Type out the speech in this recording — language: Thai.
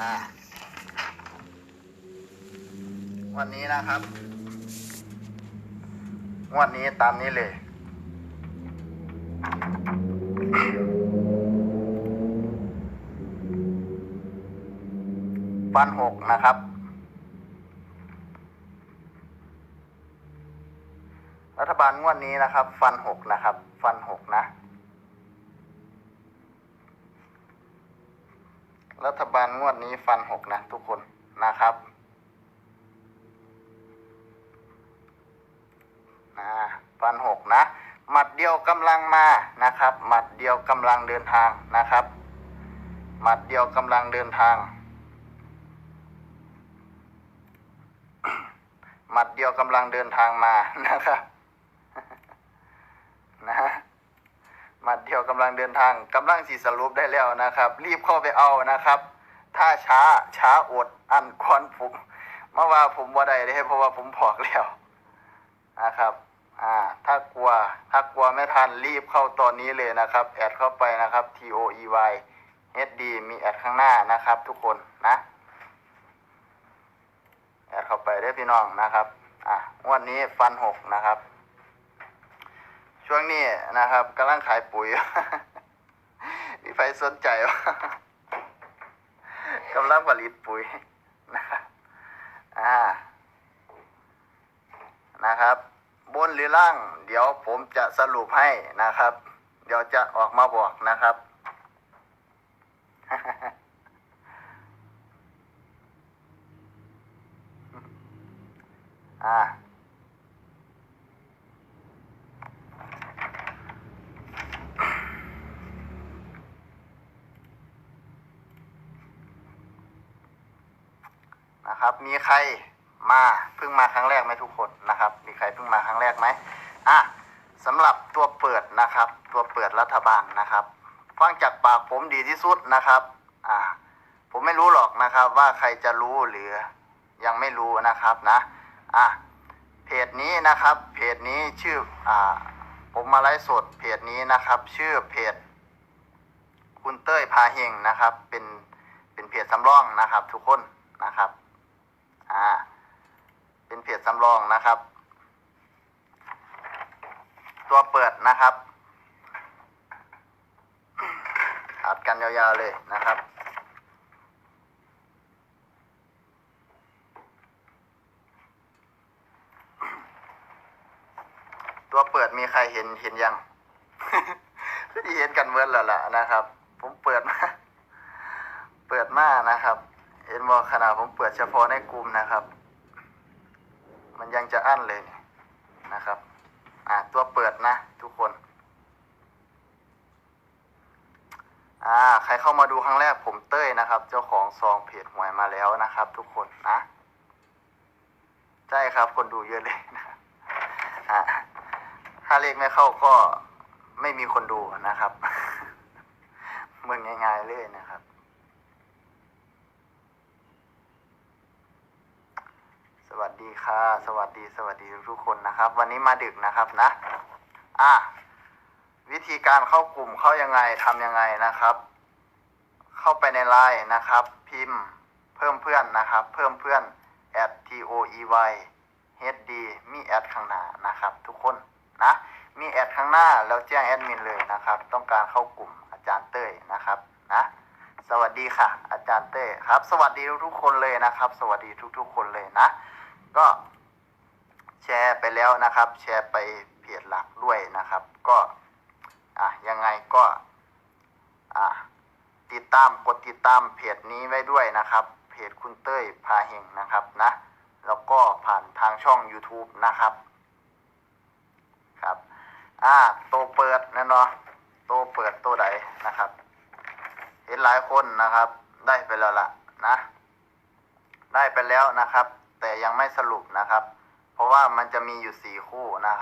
อ่า วันนี้นะครับ วันนี้ตามนี้เลยฟันหกนะครับ รัฐบาลงวดนี้นะครับ ฟันหกนะครับ ฟันหกนะ รัฐบาลงวดนี้ฟันหกนะทุกคนนะครับนะฟันหกนะ หมัดเดียวกำลังมานะครับ หมัดเดียวกำลังเดินทางนะครับ หมัดเดียวกำลังเดินทาง หมัดเดียวกำลังเดินทางมานะครับ นะฮะห มัดเดียวกำลังเดินทางกำลังสีสรุปได้แล้วนะครับ รีบเข้าไปเอานะครับ ถ้าช้าช้าอดอันควันผมเมื่อว่าผมว่าใดได้เพราะว่าผมบอกแล้วนะครับ อ่า ถ้ากลัวถ้ากลัวไม่ทันรีบเข้าตอนนี้เลยนะครับ แอดเข้าไปนะครับ T O E Y H D มีแอดข้างหน้านะครับ ทุกคนนะแอดเข้าไปได้พี่น้องนะครับ อะวันนี้ฟันหกนะครับ ช่วงนี้นะครับกำลังขายปุ๋ย มีใครสนใจวะกำลังผลิตปุ๋ยนะครับอ่านะครับ บนหรือล่าง เดี๋ยวผมจะสรุปให้นะครับ เดี๋ยวจะออกมาบอกนะครับ อ่า นะครับ มีใครมาเพิ่งมาครั้งแรกไหมทุกคนนะครับ มีใครเพิ่งมาครั้งแรกไหมอะสำหรับตัวเปิดนะครับ ตัวเปิดรัฐบาลนะครับ ฟังจากปากผมดีที่สุดนะครับอ่าผมไม่รู้หรอกนะครับว่าใครจะรู้หรือยังไม่รู้นะครับนะอะเพจนี้นะครับเพจนี้ชื่ออ่าผมมาไลฟ์สดเพจนี้นะครับ ชื่อเพจคุณเต้ยพาเฮงนะครับ เป็นเป็นเพจสำรองนะครับ ทุกคนนะครับ อ่า เป็นเพจสำรองนะครับ ตัวเปิดนะครับ อัดกันยาวๆเลยนะครับตัวเปิดมีใครเห็นเห็นยังก็ดีเห็นกันเมื่อแล้วล่ะนะครับ ผมเปิดมา เปิดมานะครับ ห็นบอกขนาดผมเปิดเฉพาะในกลุ่มนะครับ มันยังจะอั้นเลยนยนะครับ อ่าตัวเปิดนะ ทุกคน อ่า ใครเข้ามาดูครั้งแรกผมเต้ยนะครับ เจ้าของซองเพจหวยมาแล้วนะครับ ทุกคนนะใช่ครับ คนดูเยอะเลยนะถ้าเลขไม่เข้าก็ไม่มีคนดูนะครับมึงง่ายๆเลยนะครับ วัสดีค่ะ สวัสดีสวัสดีทุกคนนะครับ วันนี้มาดึกนะครับนะ อะวิธีการเข้ากลุ่มเข้ายังไงทำยังไงนะครับ เข้าไปในไลน์นะครับ พิมพ์เพิ่มเพื่อนนะครับ เพิ่มเพื่อน at t o e y h d มีแอดข้างหน้านะครับ ทุกคนนะมีแอดข้างหน้าแล้วแจ้งแอดมินเลยนะครับ ต้องการเข้ากลุ่มอาจารย์เต้ยนะครับนะสวัสดีค่ะ อาจารย์เต้ครับ สวัสดีทุกคนเลยนะครับ สวัสดีทุกๆ คนเลยนะ ก็แชร์ไปแล้วนะครับ แชร์ไปเพจหลักด้วยนะครับ ก็อะยังไงก็อะติดตามกดติดตามเพจนี้ไว้ด้วยนะครับ เพจคุณเต้ยพาเฮงนะครับนะแล้วก็ผ่านทางช่อง YouTube นะครับครับอ่าโตวเปิดนั่นเนาะโตวเปิดตัวใดนะครับ เห็นหลายคนนะครับ ได้ไปแล้วล่ะนะ ได้ไปแล้วนะครับ แต่ยังไม่สรุปนะครับ เพราะว่ามันจะมีอยู่สี่คู่นะครับ